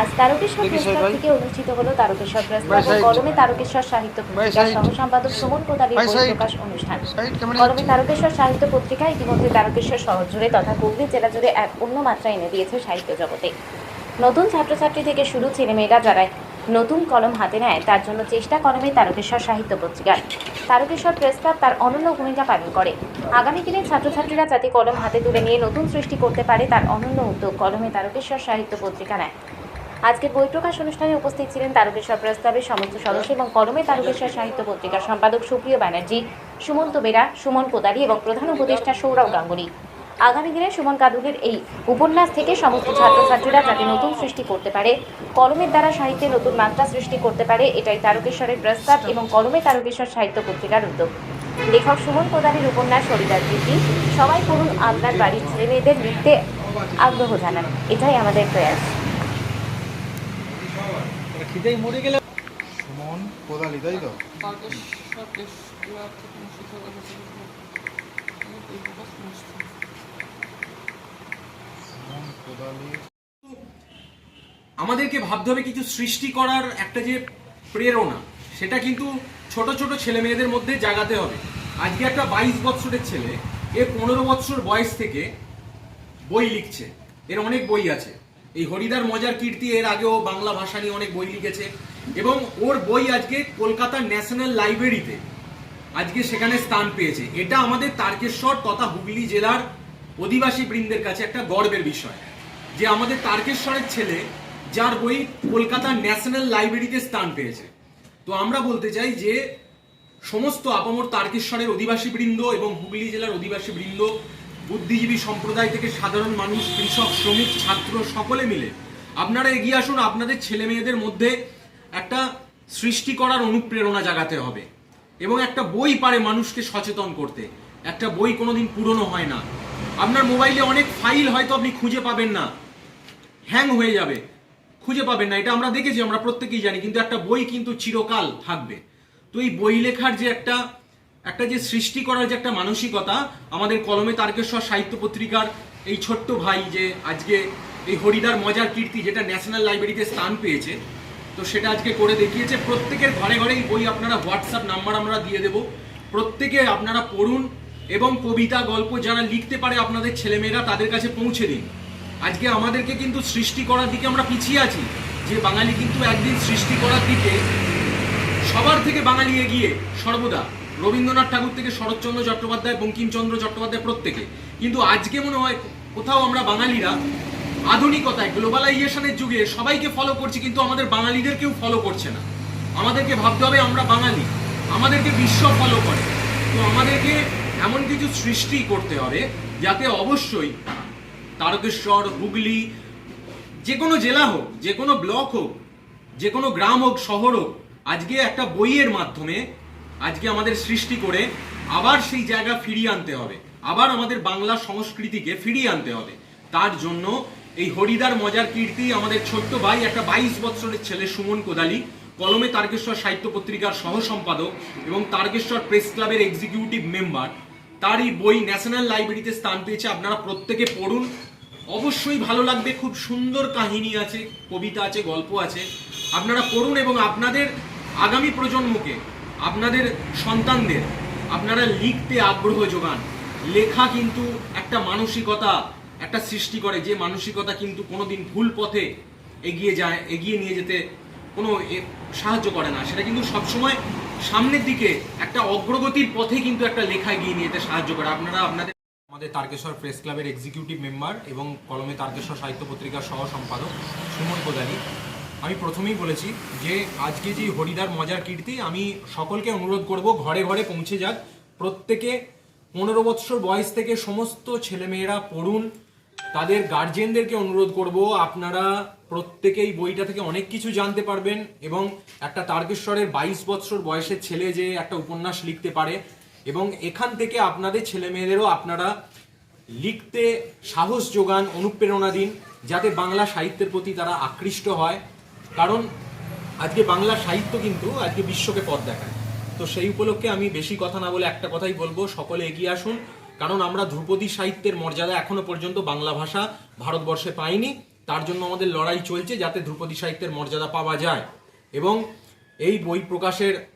আজ তারকেশ্বর দেখি প্রেস সাহেব ক্লাব ভাই। থেকে অনুষ্ঠিত হলো তারকেশ্বর প্রেস ভাই ক্লাব ও সাহেব। কলমে তারকেশ্বর সাহিত্য পত্রিকার সহ সম্পাদক সুমন সাহেব। প্রকাশ অনুষ্ঠান। কলমে তারকেশ্বর সাহিত্য পত্রিকা ইতিমধ্যে তারকেশ্বর শহর জুড়ে তথা হুগলি জেলা জুড়ে এক অন্য মাত্রা এনে দিয়েছে সাহিত্য জগতে। নতুন ছাত্রছাত্রী থেকে শুরু ছেলেমেয়েরা যারা নতুন কলম হাতে নেয় তার জন্য চেষ্টা কলমে তারকেশ্বর সাহিত্য পত্রিকার। তারকেশ্বর প্রেস ক্লাব তার অনন্য ভূমিকা পালন করে। আগামী দিনে ছাত্রছাত্রীরা যাতে কলম হাতে তুলে নিয়ে নতুন সৃষ্টি করতে পারে তার অনন্য উদ্যোগ কলমে তারকেশ্বর সাহিত্য পত্রিকা নেয়। আজকের বই প্রকাশ অনুষ্ঠানে উপস্থিত ছিলেন তারকেশ্বর প্রেস ক্লাবের সমস্ত সদস্য এবং কলমে তারকেশ্বর সাহিত্য পত্রিকার সম্পাদক সুপ্রিয় ব্যানার্জি, সুমন্ত বেরা, সুমন কোদারি এবং প্রধান উপদেষ্টা সৌরভ গাঙ্গুলি। আগামী দিনে সুমন কাদুলের এই উপন্যাস থেকে সমস্ত ছাত্রছাত্রীরা যাতে নতুন সৃষ্টি করতে পারে, কলমের দ্বারা সাহিত্যে নতুন মাত্রা সৃষ্টি করতে পারে, এটাই তারকেশ্বরের প্রস্তাব এবং কলমে তারকেশ্বর সাহিত্য পত্রিকার উদ্যোগ। লেখক সুমন কোদারির উপন্যাস হরিদার প্রীতি সবাই পড়ুন আপনার বাড়ির ছেলে মেয়েদের লিখতে আগ্রহ জানান। এটাই আমাদের প্রয়াস। খিদেই মরে গেলে সুমন কোদালি তো? আমাদেরকে ভাবতে হবে কিছু সৃষ্টি করার একটা যে প্রেরণা সেটা কিন্তু ছোট ছোট ছেলে মেয়েদের মধ্যে জাগাতে হবে। আজকে একটা বাইশ বছরের ছেলে এ পনেরো বছর বয়স থেকে বই লিখছে। এর অনেক বই আছে। এই হরিদার মজার কীর্তি, এর আগেও বাংলা ভাষা নিয়ে অনেক বই লিখেছে। এবং ওর বই আজকে কলকাতা ন্যাশনাল লাইব্রেরিতে আজকে সেখানে স্থান পেয়েছে। এটা আমাদের তারকেশ্বর তথা হুগলি জেলার অধিবাসী বৃন্দের কাছে একটা গর্বের বিষয়। যে আমাদের তারকেশ্বরের ছেলে, যার বই কলকাতা ন্যাশনাল লাইব্রেরিতে স্থান পেয়েছে। তো আমরা বলতে চাই যে, সমস্ত আপামর তারকেশ্বরের অধিবাসী বৃন্দ এবং হুগলি জেলার অধিবাসী বৃন্দ বুদ্ধিজীবী সম্প্রদায় থেকে সাধারণ মানুষ, কৃষক, শ্রমিক, ছাত্র সকলে মিলে আপনারা এগিয়ে আসুন, আপনাদের ছেলে মেয়েদের মধ্যে একটা সৃষ্টি করার অনুপ্রেরণা জাগাতে হবে এবং একটা বই পারে মানুষকে সচেতন করতে। একটা বই কোনোদিন পুরনো হয় না। আপনার মোবাইলে অনেক ফাইল হয়তো আপনি খুঁজে পাবেন না। হ্যাং হয়ে যাবে। খুঁজে পাবেন না। এটা আমরা দেখেছি, আমরা প্রত্যেকেই জানি, কিন্তু একটা বই কিন্তু চিরকাল থাকবে। তো এই বই লেখার যে একটা একটা যে সৃষ্টি করার যে একটা মানসিকতা, আমাদের কলমে তারকেশ্বর সাহিত্য পত্রিকার এই ছোট্ট ভাই যে আজকে এই হরিদার মজার কীর্তি যেটা ন্যাশনাল লাইব্রেরিতে স্থান পেয়েছে, তো সেটা আজকে করে দেখিয়েছে। প্রত্যেকের ঘরে ঘরে এই বই আপনারা হোয়াটসঅ্যাপ নাম্বার আমরা দিয়ে দেব। প্রত্যেকে আপনারা পড়ুন এবং কবিতা, গল্প যারা লিখতে পারে আপনাদের ছেলেমেয়েরা তাদের কাছে পৌঁছে দিন। আজকে আমাদেরকে কিন্তু সৃষ্টি করার দিকে আমরা পিছিয়ে আছি, যে বাঙালি কিন্তু একদিন সৃষ্টি করার দিকে সবার থেকে বাঙালি এগিয়ে সর্বদা। রবীন্দ্রনাথ ঠাকুর থেকে শরৎচন্দ্র চট্টোপাধ্যায়, বঙ্কিমচন্দ্র চট্টোপাধ্যায় প্রত্যেকে। কিন্তু আজকে মনে হয় কোথাও আমরা বাঙালিরা আধুনিকতায় গ্লোবালাইজেশনের যুগে সবাইকে ফলো করছি, কিন্তু আমাদের বাঙালিদের কেউ ফলো করছে না। আমাদেরকে ভাবতে হবে আমরা বাঙালি। আমাদেরকে বিশ্ব ফলো করে। তো আমাদেরকে এমন কিছু সৃষ্টি করতে হবে যাতে অবশ্যই তারকেশ্বর, হুগলি যে কোনো জেলা হোক যে কোনো ব্লক হোক যে কোনো গ্রাম হোক, শহর হোক, আজকে একটা বইয়ের মাধ্যমে আজকে আমাদের সৃষ্টি করে আবার সেই জায়গা ফিরিয়ে আনতে হবে। আবার আমাদের বাংলা সংস্কৃতিকে ফিরিয়ে আনতে হবে। তার জন্য এই হরিদার মজার কীর্তি আমাদের ছোট্ট ভাই, একটা বাইশ বছরের ছেলে সুমন কোদালি, কলমে তারকেশ্বর সাহিত্য পত্রিকার সহ সম্পাদক এবং তারকেশ্বর প্রেস ক্লাবের এক্সিকিউটিভ মেম্বার তার এই বই ন্যাশনাল লাইব্রেরিতে স্থান পেয়েছে। আপনারা প্রত্যেকে পড়ুন। অবশ্যই ভালো লাগবে, খুব সুন্দর কাহিনী আছে, কবিতা আছে, গল্প আছে। আপনারা পড়ুন এবং আপনাদের আগামী প্রজন্মকে আপনাদের সন্তানদের, আপনারা লিখতে আগ্রহ যোগান। লেখা কিন্তু একটা মানসিকতা, একটা সৃষ্টি করে। যে মানসিকতা কিন্তু কোনোদিন ভুল পথে এগিয়ে যায়, এগিয়ে নিয়ে যেতে কোনো সাহায্য করে না। সেটা কিন্তু সবসময় সামনের দিকে একটা অগ্রগতির পথে কিন্তু একটা লেখা এগিয়ে নিয়ে যেতে সাহায্য করে। আপনারা আপনাদের আমাদের তারকেশ্বর প্রেস ক্লাবের এক্সিকিউটিভ মেম্বার এবং কলমে তারকেশ্বর সাহিত্য পত্রিকার সহ সম্পাদক সুমন কোদালি। আমি প্রথমেই বলেছি যে আজকে যে হরিদার মজার কীর্তি, আমি সকলকে অনুরোধ করব ঘরে ঘরে পৌঁছে যাক। প্রত্যেকে পনেরো বৎসর বয়স থেকে সমস্ত ছেলেমেয়েরা পড়ুন। তাদের গার্জেনদেরকে অনুরোধ করব, আপনারা প্রত্যেকেই বইটা থেকে অনেক কিছু জানতে পারবেন এবং একটা তারকেশ্বরের বাইশ বৎসর বয়সের ছেলে যে একটা উপন্যাস লিখতে পারে এবং এখান থেকে আপনাদের ছেলেমেয়েদেরও আপনারা লিখতে সাহস যোগান, অনুপ্রেরণা দিন, যাতে বাংলা সাহিত্যের প্রতি তারা আকৃষ্ট হয়। কারণ আজকে বাংলা সাহিত্য কিন্তু আজকে বিশ্বকে পথ দেখায়। তো সেই উপলক্ষে আমি বেশি কথা না বলে একটা কথাই বলব, সকলে এগিয়ে আসুন। কারণ আমরা ধ্রুপদী সাহিত্যের মর্যাদা এখনও পর্যন্ত বাংলা ভাষা ভারতবর্ষে পাইনি। তার জন্য আমাদের লড়াই চলছে যাতে ধ্রুপদী সাহিত্যের মর্যাদা পাওয়া যায়। এবং এই বই প্রকাশের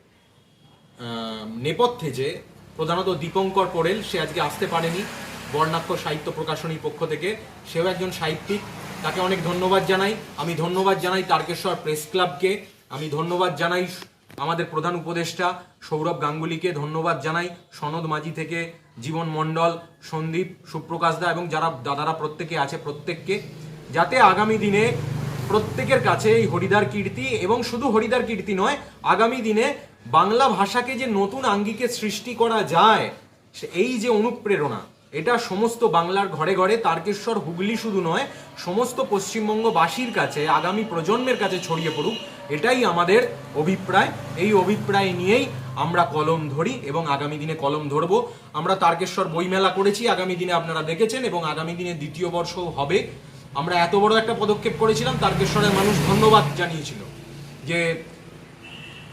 নেপথ্যে যে প্রধানত দীপঙ্কর পোড়েল, সে আজকে আসতে পারেনি। বর্ণাক্ষর সাহিত্য প্রকাশনীর পক্ষ থেকে। সেও একজন সাহিত্যিক। তাকে অনেক ধন্যবাদ জানাই। আমি ধন্যবাদ জানাই তারকেশ্বর প্রেস ক্লাবকে। আমি ধন্যবাদ জানাই আমাদের প্রধান উপদেষ্টা সৌরভ গাঙ্গুলিকে। ধন্যবাদ জানাই সনদ মাঝি থেকে জীবন মণ্ডল, সন্দীপ, সুপ্রকাশ দা এবং যারা দাদারা প্রত্যেকে আছে প্রত্যেককে। যাতে আগামী দিনে প্রত্যেকের কাছে এই হরিদার কীর্তি এবং শুধু হরিদার কীর্তি নয়, আগামী দিনে বাংলা ভাষাকে যে নতুন আঙ্গিকে সৃষ্টি করা যায় এই যে অনুপ্রেরণা এটা সমস্ত বাংলার ঘরে ঘরে তারকেশ্বর হুগলি শুধু নয়, সমস্ত পশ্চিমবঙ্গবাসীর কাছে, আগামী প্রজন্মের কাছে ছড়িয়ে পড়ুক, এটাই আমাদের অভিপ্রায়। এই অভিপ্রায় নিয়েই আমরা কলম ধরি এবং আগামী দিনে কলম ধরবো। আমরা তারকেশ্বর বইমেলা করেছি, আগামী দিনে আপনারা দেখেছেন এবং আগামী দিনে দ্বিতীয় বর্ষও হবে। আমরা এত বড় একটা পদক্ষেপ করেছিলাম, তারকেশ্বরের মানুষ ধন্যবাদ জানিয়েছিল যে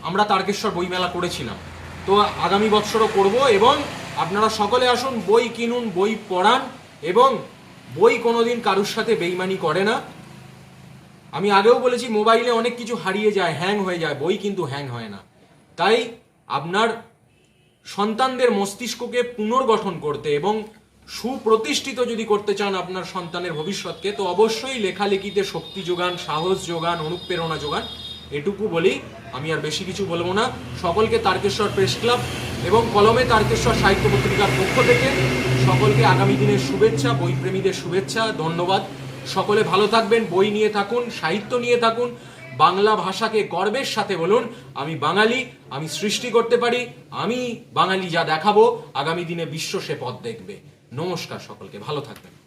আমরা তারকেশ্বর বইমেলা করেছিলাম। তো আগামী বছরও করব এবং আপনারা সকলে আসুন, বই কিনুন, বই পড়ান এবং বই কোনোদিন কারুর সাথে বেইমানি করে না। আমি আগেও বলেছি, মোবাইলে অনেক কিছু হারিয়ে যায় হ্যাং হয়ে যায়, বই কিন্তু হ্যাং হয় না। তাই আপনার সন্তানদের মস্তিষ্ককে পুনর্গঠন করতে এবং সুপ্রতিষ্ঠিত যদি করতে চান আপনার সন্তানের ভবিষ্যৎকে, তো অবশ্যই লেখালেখিতে শক্তি যোগান, সাহস যোগান, অনুপ্রেরণা যোগান। এটুকু বলি, আমি আর বেশি কিছু বলব না। সকলকে তারকেশ্বর প্রেস ক্লাব এবং কলমে তারকেশ্বর সাহিত্য পত্রিকার পক্ষ থেকে সকলকে আগামী দিনের শুভেচ্ছা, বইপ্রেমীদের শুভেচ্ছা, ধন্যবাদ। সকলে ভালো থাকবেন, বই নিয়ে থাকুন, সাহিত্য নিয়ে থাকুন, বাংলা ভাষাকে গর্বের সাথে বলুন, আমি বাঙালি, আমি সৃষ্টি করতে পারি, আমি বাঙালি যা দেখাবো, আগামী দিনে বিশ্ব সে পথ দেখবে। নমস্কার সকলকে, ভালো থাকবেন।